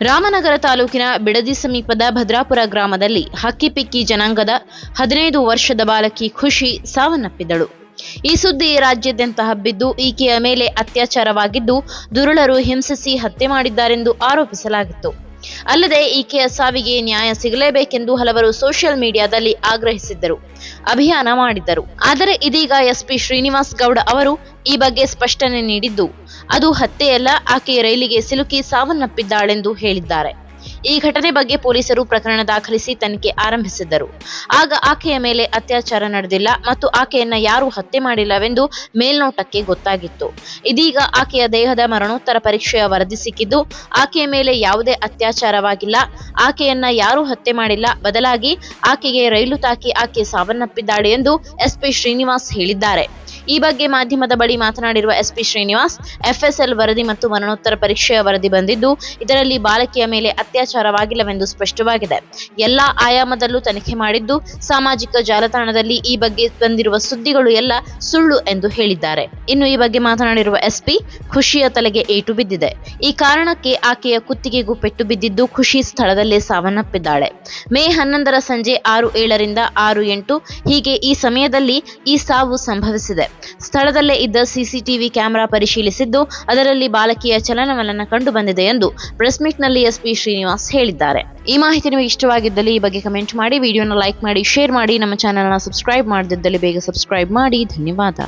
ರಾಮನಗರ ತಾಲೂಕಿನ ಬಿಡದಿ ಸಮೀಪದ ಭದ್ರಾಪುರ ಗ್ರಾಮದಲ್ಲಿ ಹಕ್ಕಿಪಿಕ್ಕಿ ಜನಾಂಗದ ಹದಿನೈದು ವರ್ಷದ ಬಾಲಕಿ ಖುಷಿ ಸಾವನ್ನಪ್ಪಿದಳು ಈ ಸುದ್ದಿ ರಾಜ್ಯಾದ್ಯಂತ ಹಬ್ಬಿದ್ದು, ಈಕೆಯ ಮೇಲೆ ಅತ್ಯಾಚಾರವಾಗಿದ್ದು, ದುರುಳರು ಹಿಂಸಿಸಿ ಹತ್ಯೆ ಮಾಡಿದ್ದಾರೆಂದು ಆರೋಪಿಸಲಾಗಿತ್ತು. ಅಲ್ಲದೆ ಈಕೆಯ ಸಾವಿಗೆ ನ್ಯಾಯ ಸಿಗಲೇಬೇಕೆಂದು ಹಲವರು ಸೋಷಿಯಲ್ ಮೀಡಿಯಾದಲ್ಲಿ ಆಗ್ರಹಿಸಿದ್ದರು, ಅಭಿಯಾನ ಮಾಡಿದ್ದರು. ಆದರೆ ಇದೀಗ ಎಸ್ಪಿ ಶ್ರೀನಿವಾಸ್ ಗೌಡ ಅವರು ಈ ಬಗ್ಗೆ ಸ್ಪಷ್ಟನೆ ನೀಡಿದ್ದು, ಅದು ಹತ್ಯೆಯಲ್ಲ ಆಕೆ ರೈಲಿಗೆ ಸಿಲುಕಿ ಸಾವನ್ನಪ್ಪಿದ್ದಾಳೆಂದು ಹೇಳಿದ್ದಾರೆ. ಈ ಘಟನೆ ಬಗ್ಗೆ ಪೊಲೀಸರು ಪ್ರಕರಣ ದಾಖಲಿಸಿ ತನಿಖೆ ಆರಂಭಿಸಿದ್ದರು. ಆಗ ಆಕೆಯ ಮೇಲೆ ಅತ್ಯಾಚಾರ ನಡೆದಿಲ್ಲ ಮತ್ತು ಆಕೆಯನ್ನ ಯಾರೂ ಹತ್ಯೆ ಮಾಡಿಲ್ಲವೆಂದು ಮೇಲ್ನೋಟಕ್ಕೆ ಗೊತ್ತಾಗಿತ್ತು. ಇದೀಗ ಆಕೆಯ ದೇಹದ ಮರಣೋತ್ತರ ಪರೀಕ್ಷೆಯ ವರದಿ ಸಿಕ್ಕಿದ್ದು, ಆಕೆಯ ಮೇಲೆ ಯಾವುದೇ ಅತ್ಯಾಚಾರವಾಗಿಲ್ಲ. ಆಕೆಯನ್ನ ಯಾರೂ ಹತ್ಯೆ ಮಾಡಿಲ್ಲ. ಬದಲಾಗಿ ಆಕೆಗೆ ರೈಲು ತಾಕಿ ಆಕೆ ಸಾವನ್ನಪ್ಪಿದ್ದಾಳೆ ಎಂದು ಎಸ್ಪಿ ಶ್ರೀನಿವಾಸ್ ಹೇಳಿದ್ದಾರೆ. ಈ ಬಗ್ಗೆ ಮಾಧ್ಯಮದ ಬಳಿ ಮಾತನಾಡಿರುವ ಎಸ್ಪಿ ಶ್ರೀನಿವಾಸ್, ಎಫ್ಎಸ್ಎಲ್ ವರದಿ ಮತ್ತು ಮರಣೋತ್ತರ ಪರೀಕ್ಷೆಯ ವರದಿ ಬಂದಿದ್ದು, ಇದರಲ್ಲಿ ಬಾಲಕಿಯ ಮೇಲೆ ಅತ್ಯಾಚಾರವಾಗಿಲ್ಲವೆಂದು ಸ್ಪಷ್ಟವಾಗಿದೆ. ಎಲ್ಲಾ ಆಯಾಮದಲ್ಲೂ ತನಿಖೆ ಮಾಡಿದ್ದು, ಸಾಮಾಜಿಕ ಜಾಲತಾಣದಲ್ಲಿ ಈ ಬಗ್ಗೆ ಬಂದಿರುವ ಸುದ್ದಿಗಳು ಎಲ್ಲ ಸುಳ್ಳು ಎಂದು ಹೇಳಿದ್ದಾರೆ. ಇನ್ನು ಈ ಬಗ್ಗೆ ಮಾತನಾಡಿರುವ ಎಸ್ಪಿ, ಖುಷಿಯ ತಲೆಗೆ ಏಟು ಬಿದ್ದಿದೆ. ಈ ಕಾರಣಕ್ಕೆ ಆಕೆಯ ಕುತ್ತಿಗೆಗೂ ಪೆಟ್ಟು ಬಿದ್ದಿದ್ದು ಖುಷಿ ಸ್ಥಳದಲ್ಲೇ ಸಾವನ್ನಪ್ಪಿದ್ದಾಳೆ. ಮೇ ಹನ್ನೊಂದರ ಸಂಜೆ ಆರು ಏಳರಿಂದ ಆರು ಎಂಟು, ಹೀಗೆ ಈ ಸಮಯದಲ್ಲಿ ಈ ಸಾವು ಸಂಭವಿಸಿದೆ. ಸ್ಥಳದಲ್ಲೇ ಇದ್ದ ಸಿಸಿಟಿವಿ ಕ್ಯಾಮೆರಾ ಪರಿಶೀಲಿಸಿದ್ದು, ಅದರಲ್ಲಿ ಬಾಲಕಿಯ ಚಲನವಲನ ಕಂಡು ಬಂದಿದೆ ಎಂದು ಪ್ರೆಸ್ ಮೀಟ್ನಲ್ಲಿ ಎಸ್ಪಿ ಶ್ರೀನಿವಾಸ್ ಹೇಳಿದ್ದಾರೆ. ಈ ಮಾಹಿತಿ ನಿಮಗೆ ಇಷ್ಟವಾಗಿದ್ದಲ್ಲಿ ಈ ಬಗ್ಗೆ ಕಮೆಂಟ್ ಮಾಡಿ, ವಿಡಿಯೋನ ಲೈಕ್ ಮಾಡಿ, ಶೇರ್ ಮಾಡಿ, ನಮ್ಮ ಚಾನೆಲ್ನ ಸಬ್ಸ್ಕ್ರೈಬ್ ಮಾಡದಿದ್ದಲ್ಲಿ ಬೇಗ ಸಬ್ಸ್ಕ್ರೈಬ್ ಮಾಡಿ. ಧನ್ಯವಾದ.